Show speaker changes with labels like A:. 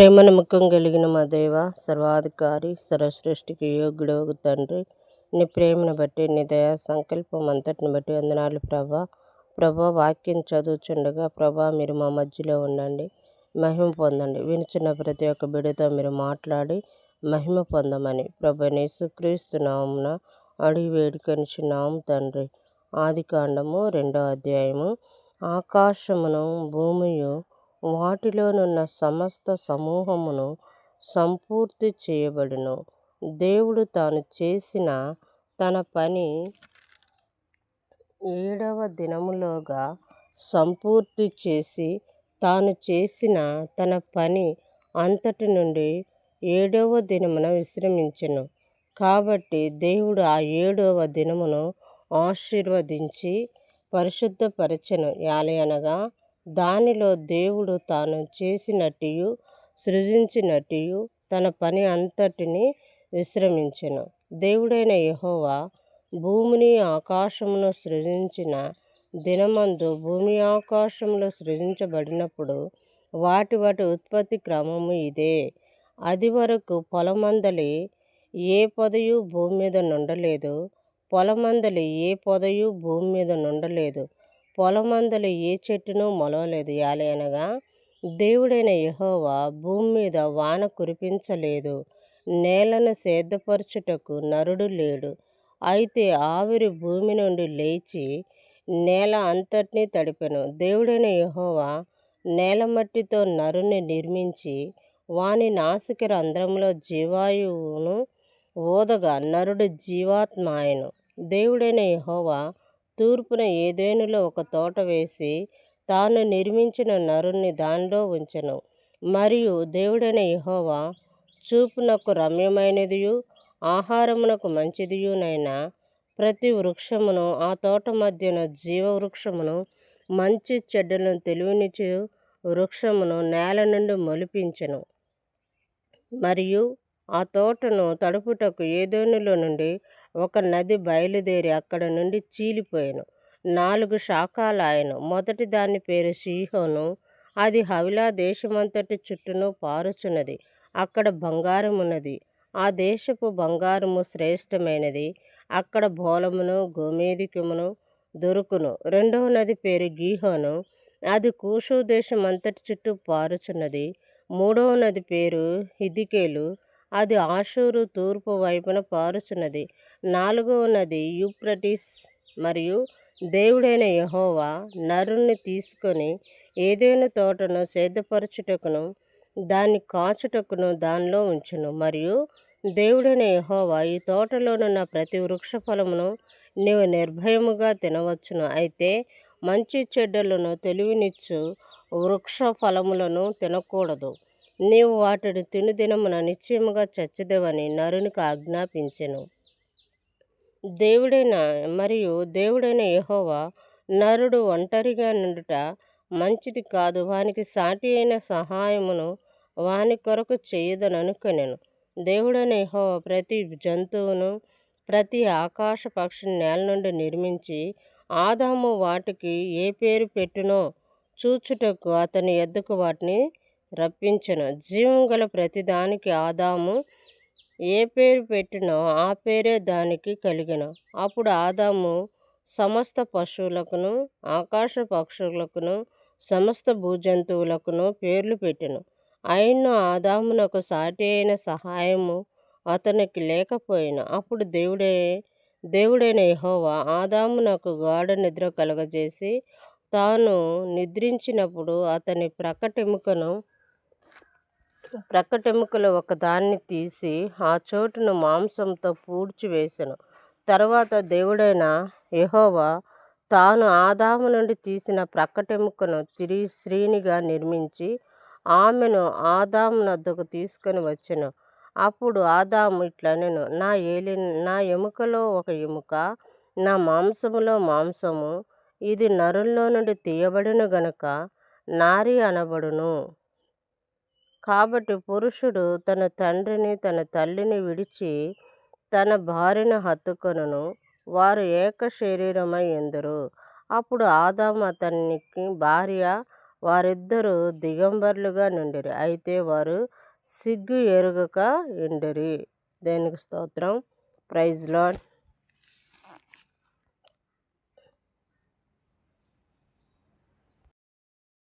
A: ప్రేమ నమ్మకం కలిగిన మా దేవ సర్వాధికారి సర్వసృష్టికి యోగ్యుడవు తండ్రి. నీ ప్రేమను బట్టి నీ దయా సంకల్పం అంతటిని బట్టి వందనాలు ప్రభా. ప్రభా వాక్యం చదువుచుండగా ప్రభా మీరు మా మధ్యలో ఉండండి. మహిమ పొందండి. వినుచున్న ప్రతి ఒక్క బిడ్డతో మీరు మాట్లాడి మహిమ పొందమని ప్రభా నేసుక్రీస్తు నామున అడిగి నామ తండ్రి. ఆది కాండము రెండో అధ్యాయము. ఆకాశమును భూమియు వాటిలోనున్న సమస్త సమూహమును సంపూర్తి చేయబడును. దేవుడు తాను చేసిన తన పని ఏడవ దినములోగా సంపూర్తి చేసి తాను చేసిన తన పని అంతటి నుండి ఏడవ దినమున విశ్రమించెను. కాబట్టి దేవుడు ఆ ఏడవ దినమును ఆశీర్వదించి పరిశుద్ధపరచెను. యాలయనగా దానిలో దేవుడు తాను చేసినట్టియు సృజించినట్టియు తన పని అంతటిని విశ్రమించెను. దేవుడైన యెహోవా భూమిని ఆకాశమును సృజించిన దినమందు భూమి ఆకాశములు సృజించబడినప్పుడు వాటి వాటి ఉత్పత్తి క్రమము ఇదే. అది వరకు పొలమందలి ఏ పొదయు భూమి మీద నుండలేదు పొలమందలి ఏ పొదయు భూమి మీద నుండలేదు. పొలమందులు ఏ చెట్టును మొలవలేదు. యాలయనగా దేవుడైన యహోవా భూమి మీద వాన కురిపించలేదు. నేలను సేద్దపరచుటకు నరుడు లేడు. అయితే ఆవిరి భూమి నుండి లేచి నేల అంతటినీ తడిపెను. దేవుడైన యహోవా నేల మట్టితో నరుని నిర్మించి వాని నాసిక రంధ్రంలో జీవాయువును ఊదగా నరుడు జీవాత్మాయను దేవుడైన యహోవా తూర్పున ఏదేనులో ఒక తోట వేసి తాను నిర్మించిన నరుణ్ణి దానిలో ఉంచెను. మరియు దేవుడైన యెహోవా చూపునకు రమ్యమైనదియు ఆహారమునకు మంచిదియునైన ప్రతి వృక్షమును ఆ తోట మధ్యన జీవవృక్షమును మంచి చెడ్డలను తెలివినిచ్చు వృక్షమును నేల నుండి మొలిపించెను. మరియు ఆ తోటను తడుపుటకు ఏదోనులో నుండి ఒక నది బయలుదేరి అక్కడ నుండి చీలిపోయాను. నాలుగు శాఖలాయను మొదటి దాని పేరు షీహోను అది హవిలా దేశమంతటి చుట్టూను పారుచున్నది. అక్కడ బంగారం ఉన్నది ఆ దేశపు బంగారము శ్రేష్టమైనది. అక్కడ బోలమును గోమేధికమును దొరుకును. రెండవ నది పేరు గీహోను. అది కూషు దేశం అంతటి చుట్టూ పారుచున్నది. మూడవ నది పేరు హిదికేలు. అది ఆషూరు తూర్పు వైపున పారుచున్నది. నాలుగవ నది యూప్రటిస్ మరియు దేవుడైన యహోవా నరుణ్ణి తీసుకొని ఏదైనా తోటను సేదపరచుటకును దాన్ని కాచుటకును దానిలో ఉంచును. మరియు దేవుడైన యహోవా ఈ తోటలోనున్న ప్రతి వృక్ష ఫలమును నీవు నిర్భయముగా తినవచ్చును. అయితే మంచి చెడ్డలను తెలివినిచ్చు వృక్ష ఫలములను తినకూడదు. నీవు వాటిని తిను దినమున నిశ్చయముగా చచ్చదేవని నరునికి ఆజ్ఞాపించెను. దేవుడైన మరియు దేవుడైన యహోవా నరుడు ఒంటరిగా నుండుట మంచిది కాదు. వానికి సాటి అయిన సహాయమును వాని కొరకు చేయదననుకొనెను దేవుడైన యహోవా ప్రతి జంతువును ప్రతి ఆకాశ పక్షిని నేల నుండి నిర్మించి ఆదాము వాటికి ఏ పేరు పెట్టునో చూచుటకు అతని ఎద్దుకు వాటిని రప్పించెను. జీవం గల ప్రతి దానికి ఆదాము ఏ పేరు పెట్టినో ఆ పేరే దానికి కలిగెను. అప్పుడు ఆదాము సమస్త పశువులకును ఆకాశ పక్షులకును సమస్త భూజంతువులకును పేర్లు పెట్టెను. అయిన ఆదామునకు సాటి అయిన సహాయము అతనికి లేకపోయిన అప్పుడు దేవుడే దేవుడైన యహోవా ఆదామునకు గాఢ నిద్ర కలగజేసి తాను నిద్రించినప్పుడు అతని ప్రక్కటెముకను ప్రక్కటెముకలో ఒకదాన్ని తీసి ఆ చోటును మాంసంతో పూడ్చివేసెను తరువాత దేవుడైన యెహోవా తాను ఆదాము నుండి తీసిన ప్రక్కటెముకను తిరిగి స్త్రీనిగా నిర్మించి ఆమెను ఆదాము నద్దకు తీసుకొని వచ్చెను. అప్పుడు ఆదాము ఇట్లనెను నా ఏలి నా ఎముకలో ఒక ఎముక నా మాంసములో మాంసము ఇది నరుల్లో నుండి తీయబడిన గనుక నారి అనబడును. కాబట్టి పురుషుడు తన తండ్రిని తన తల్లిని విడిచి తన భార్యను హత్తుకొనును. వారు ఏక శరీరమై ఎందురు అప్పుడు ఆదాము అతనికి భార్య వారిద్దరూ దిగంబరులుగా నుండిరి. అయితే వారు సిగ్గు ఎరుగక ఎండిరి దేనికి స్తోత్రం. Praise lord